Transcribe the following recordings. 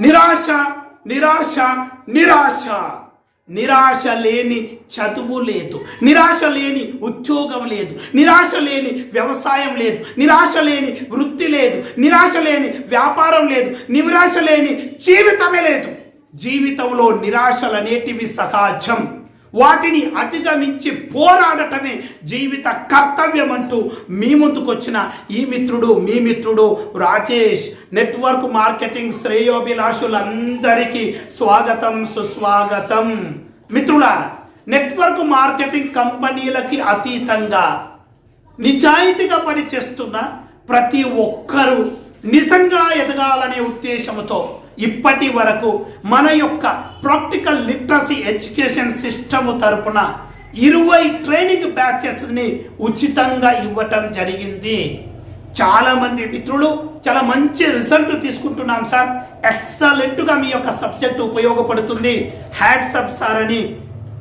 నిరాశ నిరాశ నిరాశ. నిరాశ లేని చదువు లేదు. నిరాశ లేని ఉద్యోగం లేదు. నిరాశ లేని వ్యవసాయం లేదు. నిరాశ లేని వృత్తి లేదు. నిరాశ లేని వ్యాపారం లేదు. నిరాశ లేని జీవితమే లేదు. జీవితంలో నిరాశలనేటివి సహజం. వాటిని అధిగమించి పోరాడటమే జీవిత కర్తవ్యం అంటూ మీ ముందుకొచ్చిన ఈ మిత్రుడు మీ మిత్రుడు రాజేష్ నెట్వర్క్ మార్కెటింగ్ శ్రేయోభిలాషులందరికీ స్వాగతం సుస్వాగతం. మిత్రులారా నెట్వర్క్ మార్కెటింగ్ కంపెనీలకి అతీతంగా నిజాయితీగా పనిచేస్తున్న ప్రతి ఒక్కరూ నిజంగా ఎదగాలనే ఉద్దేశంతో ఇప్పటి వరకు మన యొక్క ప్రాక్టికల్ లిటరసీ ఎడ్యుకేషన్ సిస్టమ్ తరపున ఇరవై ట్రైనింగ్ బ్యాచెస్ని ఉచితంగా ఇవ్వటం జరిగింది. చాలా మంది మిత్రులు చాలా మంచి రిజల్ట్ తీసుకుంటున్నాం సార్. ఎక్సలెంట్గా మీ యొక్క సబ్జెక్ట్ ఉపయోగపడుతుంది. హ్యాట్సప్ సార్ అని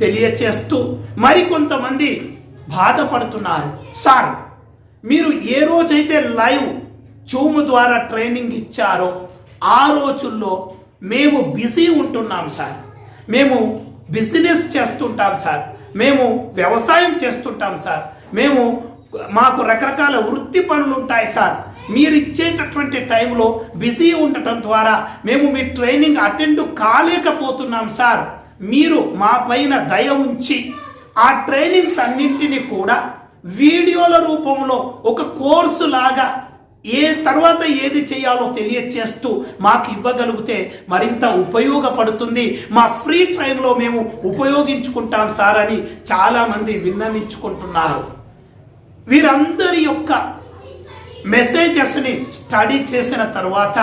తెలియచేస్తూ మరికొంతమంది బాధపడుతున్నారు. సార్ మీరు ఏ రోజైతే లైవ్ జూమ్ ద్వారా ట్రైనింగ్ ఇచ్చారో ఆ రోజుల్లో మేము బిజీ ఉంటున్నాం సార్. మేము బిజినెస్ చేస్తుంటాం సార్. మేము వ్యవసాయం చేస్తుంటాం సార్. మేము మాకు రకరకాల వృత్తి పనులు ఉంటాయి సార్. మీరు ఇచ్చేటటువంటి టైంలో బిజీ ఉండటం ద్వారా మేము మీ ట్రైనింగ్ అటెండ్ కాలేకపోతున్నాం సార్. మీరు మా పైన దయ ఉంచి ఆ ట్రైనింగ్స్ అన్నింటినీ కూడా వీడియోల రూపంలో ఒక కోర్సు లాగా ఏ తర్వాత ఏది చేయాలో తెలియచేస్తూ మాకు ఇవ్వగలిగితే మరింత ఉపయోగపడుతుంది. మా ఫ్రీ టైంలో మేము ఉపయోగించుకుంటాం సార్ అని చాలామంది విన్నవించుకుంటున్నారు. వీరందరి యొక్క మెసేజెస్ని స్టడీ చేసిన తర్వాత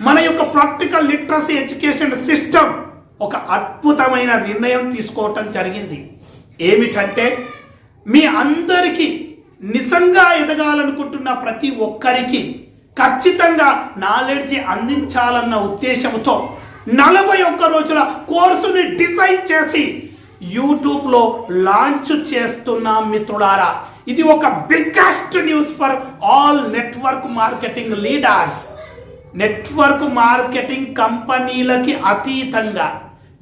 మన యొక్క ప్రాక్టికల్ లిటరసీ ఎడ్యుకేషన్ సిస్టమ్ ఒక అద్భుతమైన నిర్ణయం తీసుకోవటం జరిగింది. ఏమిటంటే మీ అందరికీ నిజంగా ఎదగాలనుకుంటున్న ప్రతి ఒక్కరికి ఖచ్చితంగా నాలెడ్జ్ అందించాలన్న ఉద్దేశంతో నలభై ఒక్క రోజుల కోర్సుని డిజైన్ చేసి యూట్యూబ్లో లాంచ్ చేస్తున్నాం మిత్రులారా. ఇది ఒక biggest news for all network marketing leaders network marketing కంపెనీలకి అతీతంగా.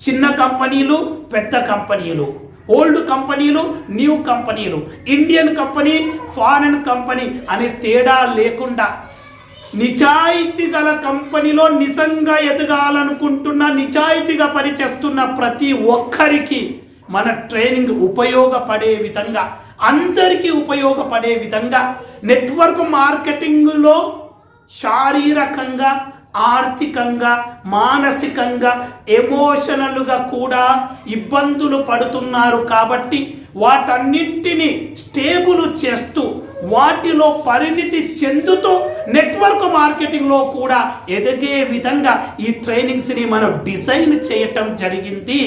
చిన్న కంపెనీలు పెద్ద కంపెనీలు ఓల్డ్ కంపెనీలు న్యూ కంపెనీలు ఇండియన్ కంపెనీ ఫారెన్ కంపెనీ అనే తేడా లేకుండా నిజాయితీ గల కంపెనీలో నిజంగా ఎదగాలనుకుంటున్న నిజాయితీగా పనిచేస్తున్న ప్రతి ఒక్కరికి మన ట్రైనింగ్ ఉపయోగపడే విధంగా అందరికీ ఉపయోగపడే విధంగా నెట్వర్క్ మార్కెటింగ్లో శారీరకంగా ఆర్థికంగా మానసికంగా ఎమోషనల్గా కూడా ఇబ్బందులు పడుతున్నారు కాబట్టి వాటన్నింటినీ స్టేబుల్ చేస్తూ వాటిలో పరిణితి చెందుతూ నెట్వర్క్ మార్కెటింగ్లో కూడా ఎదిగే విధంగా ఈ ట్రైనింగ్స్ని మనం డిజైన్ చేయటం జరిగింది.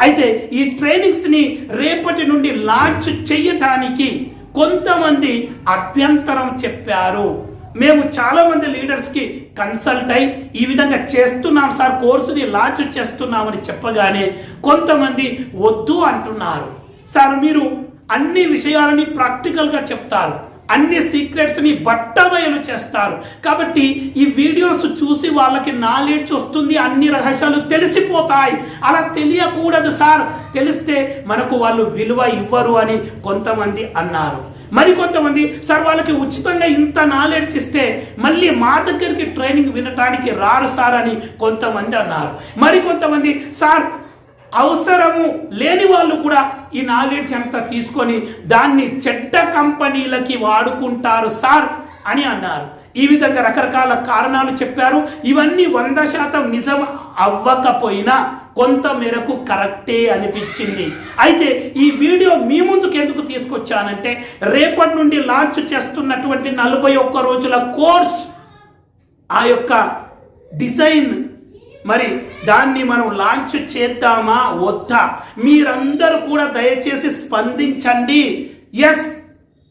అయితే ఈ ట్రైనింగ్స్ని రేపటి నుండి లాంచ్ చేయటానికి కొంతమంది అభ్యంతరం చెప్పారు. మేము చాలామంది లీడర్స్కి కన్సల్ట్ అయి ఈ విధంగా చేస్తున్నాం సార్ కోర్సుని లాంచ్ చేస్తున్నామని చెప్పగానే కొంతమంది వద్దు అంటున్నారు. సార్ మీరు అన్ని విషయాలని ప్రాక్టికల్గా చెప్తారు. అన్ని సీక్రెట్స్ని బట్టబయలు చేస్తారు. కాబట్టి ఈ వీడియోస్ చూసి వాళ్ళకి నాలెడ్జ్ వస్తుంది అన్ని రహస్యాలు తెలిసిపోతాయి. అలా తెలియకూడదు సార్. తెలిస్తే మనకు వాళ్ళు విలువ ఇవ్వరు అని కొంతమంది అన్నారు. మరి కొంతమంది సార్ వాళ్ళకి ఉచితంగా ఇంత నాలెడ్జ్ ఇస్తే మళ్ళీ మా దగ్గరికి ట్రైనింగ్ వినటానికి రారు సార్ అని కొంతమంది అన్నారు. మరి కొంతమంది సార్ అవసరము లేని వాళ్ళు కూడా ఈ నాలెడ్జ్ అంతా తీసుకొని దాన్ని చెడ్డ కంపెనీలకి వాడుకుంటారు సార్ అని అన్నారు. ఈ విధంగా రకరకాల కారణాలు చెప్పారు. ఇవన్నీ వంద శాతం నిజం అవ్వకపోయినా కొంత మేరకు కరెక్టే అనిపించింది. అయితే ఈ వీడియో మీ ముందుకు ఎందుకు తీసుకొచ్చానంటే రేపటి నుండి లాంచ్ చేస్తున్నటువంటి నలభై ఒక్క రోజుల కోర్స్ ఆ యొక్క డిజైన్ మరి దాన్ని మనం లాంచ్ చేద్దామా? వద్దా? మీరందరూ కూడా దయచేసి స్పందించండి. ఎస్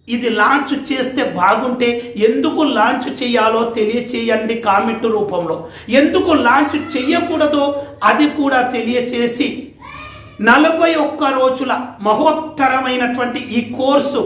ఇది లాంచ్ చేస్తే బాగుంటే ఎందుకు లాంచ్ చేయాలో తెలియచేయండి కామెంట్ రూపంలో. ఎందుకు లాంచ్ చెయ్యకూడదో అది కూడా తెలియచేసి నలభై ఒక్క రోజుల మహోత్తరమైనటువంటి ఈ కోర్సు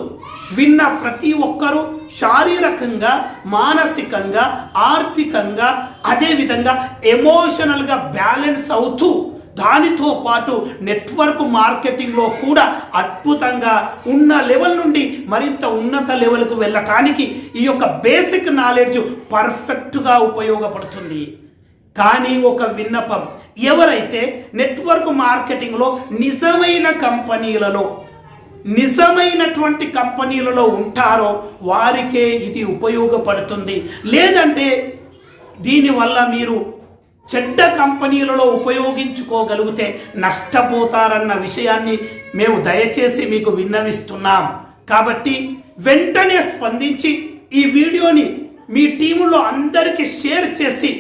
విన్న ప్రతి ఒక్కరూ శారీరకంగా మానసికంగా ఆర్థికంగా అదేవిధంగా ఎమోషనల్గా బ్యాలెన్స్ అవుతూ దానితో పాటు నెట్వర్క్ మార్కెటింగ్లో కూడా అద్భుతంగా ఉన్న లెవెల్ నుండి మరింత ఉన్నత లెవెల్కు వెళ్ళటానికి ఈ యొక్క బేసిక్ నాలెడ్జ్ పర్ఫెక్ట్గా ఉపయోగపడుతుంది. కానీ ఒక విన్నపం ఎవరైతే నెట్వర్క్ మార్కెటింగ్లో నిజమైన కంపెనీలలో నిజమైనటువంటి కంపెనీలలో ఉంటారో వారికే ఇది ఉపయోగపడుతుంది. లేదంటే దీనివల్ల మీరు చెడ్డ కంపెనీలలో ఉపయోగించుకోగలిగితే నష్టపోతారన్న విషయాన్ని మేము దయచేసి మీకు విన్నవిస్తున్నాం. కాబట్టి వెంటనే స్పందించి ఈ వీడియోని మీ టీములో అందరికీ షేర్ చేసి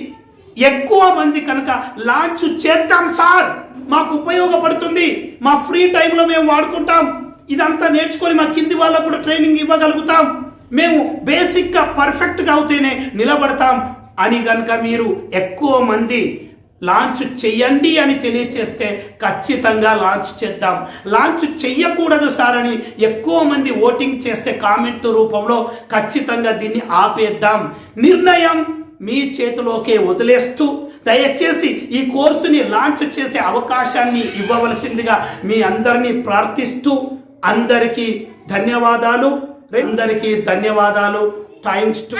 ఎక్కువ మంది కనుక లాంచ్ చేద్దాం సార్. మాకు ఉపయోగపడుతుంది. మా ఫ్రీ టైంలో మేము వాడుకుంటాం. ఇదంతా నేర్చుకొని మా కింది వాళ్ళకు కూడా ట్రైనింగ్ ఇవ్వగలుగుతాం. మేము బేసిక్గా పర్ఫెక్ట్గా అవుతేనే నిలబడతాం. అని కనుక మీరు ఎక్కువ మంది లాంచ్ చెయ్యండి అని తెలియచేస్తే ఖచ్చితంగా లాంచ్ చేద్దాం. లాంచ్ చెయ్యకూడదు సార్ అని ఎక్కువ మంది ఓటింగ్ చేస్తే కామెంట్ రూపంలో ఖచ్చితంగా దీన్ని ఆపేద్దాం. నిర్ణయం మీ చేతిలోకే వదిలేస్తూ దయచేసి ఈ కోర్సుని లాంచ్ చేసే అవకాశాన్ని ఇవ్వవలసిందిగా మీ అందరినీ ప్రార్థిస్తూ అందరికీ ధన్యవాదాలు. అందరికీ ధన్యవాదాలు. Thanks to